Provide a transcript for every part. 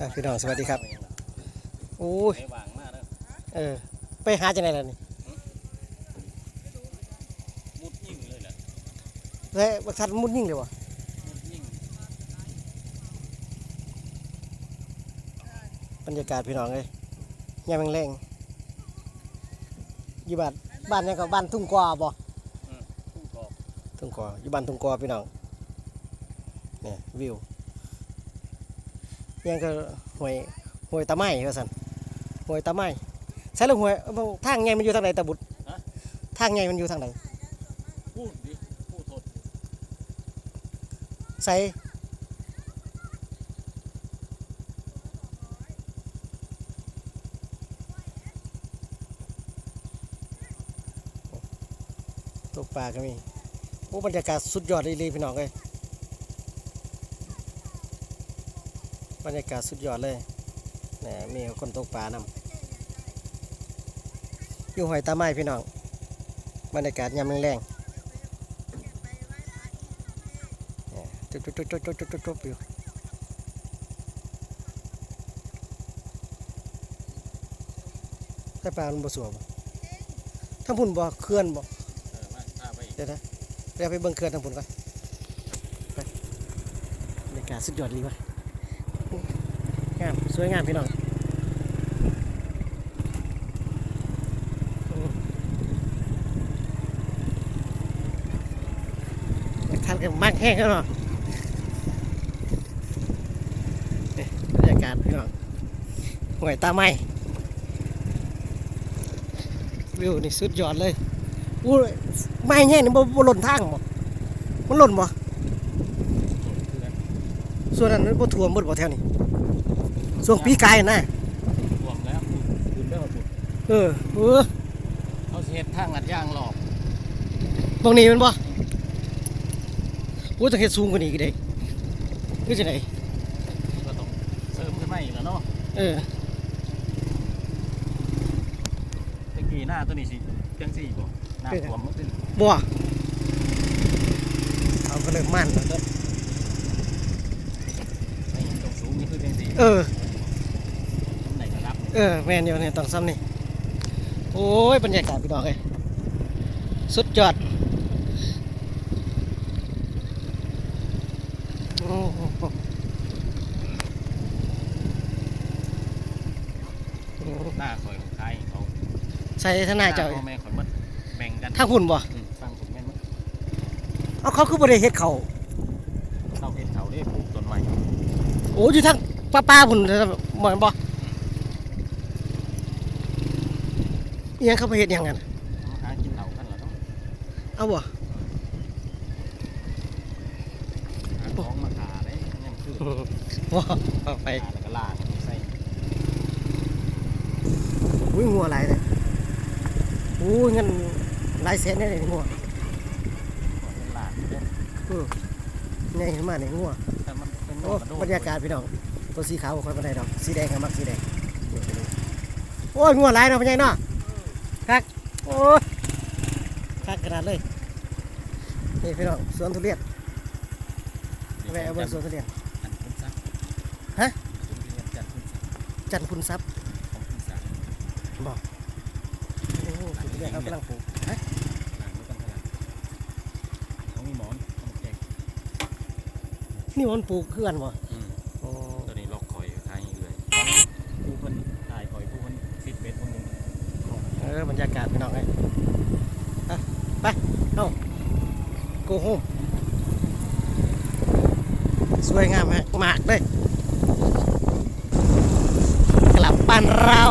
อะพี่น้องสวัสดีครับโอ้ยไปวางมากแล้วเออไปหาจังไหนล่ะนี่มุดยิ่งเลยแหละเฮ้ยบักทัดมุดยิ่งเลยวะมุดยิ่งบรรยากาศพี่น้องเลยยามแรงๆอยู่บ้านบ้านนี่ก็บ้านทุ่งกวาบ่ทุ่งกอกทุ่งกวาอยู่บ้านทุ่งกวาพี่น้องเนี่ยวิว ยังก็ห้วยห้วยตะไม้ว่าซั่นห้วยตะไม้ใช่แล้วห้วยเอ้าทางไงมันอยู่ทางไหนตะบุตรทางไงมันอยู่ทางไหนพูดดิพูดทดใส่ตกปลาก็มีโอ้บรรยากาศสุดยอดเลยพี่น้องเลย บรรยากาศสุดยอดเลยนี่มีคนตกปลานำอยู่หอยตาไม้พี่น้อง บรรยากาศยามแรงๆเนี่ยจุ๊บจุ๊บจุ๊บจุ๊บจุ๊บจุ๊บจุ๊บอยู่แต่ปลามันบ่สวยบ่ทั้งพุ่นบ่เคลื่อนบ่เออมาพาไปอีกเดี๋ยวนะเดี๋ยวไปเบิ่งเขื่อนทางพุ่นก่อนไปบรรยากาศสุดยอดดีวะ งามสวยงามพี่น้องทานกันมากแห้งแล้วเนาะบรรยากาศพี่น้องหวยตาไม้วิวนี่สุดยอดเลยอู้ไม่แห้งนี่บ่บ่หล่นทางบ่มันหล่นบ่ ส่วนนั้นมันบ่ท่วมหมดบ่แถวนี้ส่วนปีกายน่ะรวมแล้วคุณเด้อคุณเออเออเขาสิเฮ็ดทางลัดยางหลอกตรงนี้มันบ่โอ้ต้องเฮ็ดสูงกว่านี้ก็ได้คือจังไดก็ต้องเสริมขึ้นมาอีกแล้วเนาะเออตะกี้หน้าตัวนี้สิจังสี่บ่หน้าท่วมมันขึ้นบ่เอาก็เริ่มมันแล้วเด้อ ไม่ตรงสูงนี่คือจังสี่ เออตำไหนก็รับเออแม่นอยู่เนี่ยต้องซ้ำนี่โอ้ยบรรยากาศพี่น้องเอ้ยสุดยอดโอ้โหโอ้โหหน้าคอยของใครเขาใส่ทนายเจ้าพ่อแม่คอยหมดแบ่งกันถ้าหุ่นบ่อืมฟังผมแม่นหมดเอาเขาคือบ่ได้เฮ็ดเขาเข้าเฮ็ดเขาได้ปลูกต้นไม้โอ้อยู่ทาง ป้าป้าพุ่นเหมือนบ่อิหยังเขาไปเฮ็ดหยังกันหากินเหล่ากันแล้วเนาะเอาบ่หาของมาขาได้ยังคือบ่เอาไปขาแล้วก็ล่างใส่อุ้ยงัวหลายเลยอุ้ยเงินหลายแสนแน่เลยงัวก่อนเป็นล่างเนี่ยอือใหญ่ขึ้นมาเนี่ยงัวแต่มันเป็นโอ้กระโดดบรรยากาศพี่น้อง ตัวสีขาวค่อยปานใดดอกสีแดงก็มักสีแดงโอ้ยงัวหลายเนาะพี่ใหญ่เนาะคักโอ้ยคักขนาดเลยนี่พี่น้องสวนทุเรียนแวะบิ่งสวนทุเรียนฮะจันคุณทรัพย์ของคุณซับโอ้โหสวนทุเรียนเขากำลังปลูกฮะนี่มันปลูกเคลื่อนบ่ อืม โอ้ ตัวนี้ล็อกคอยทางนี้เลยผู้เพิ่นถ่ายคอยผู้เพิ่นฟิตเบสคนหนึง เออบรรยากาศพี่น้องไงอะไปเอ้าโกโฮมสวยงามมากเลยกลับบ้านเรา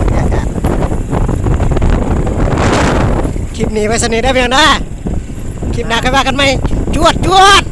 บรรยากาศคลิปนี้ไว้สนิทได้เพียงนะคลิปหน้ากันว่ากันไหมจวดจวด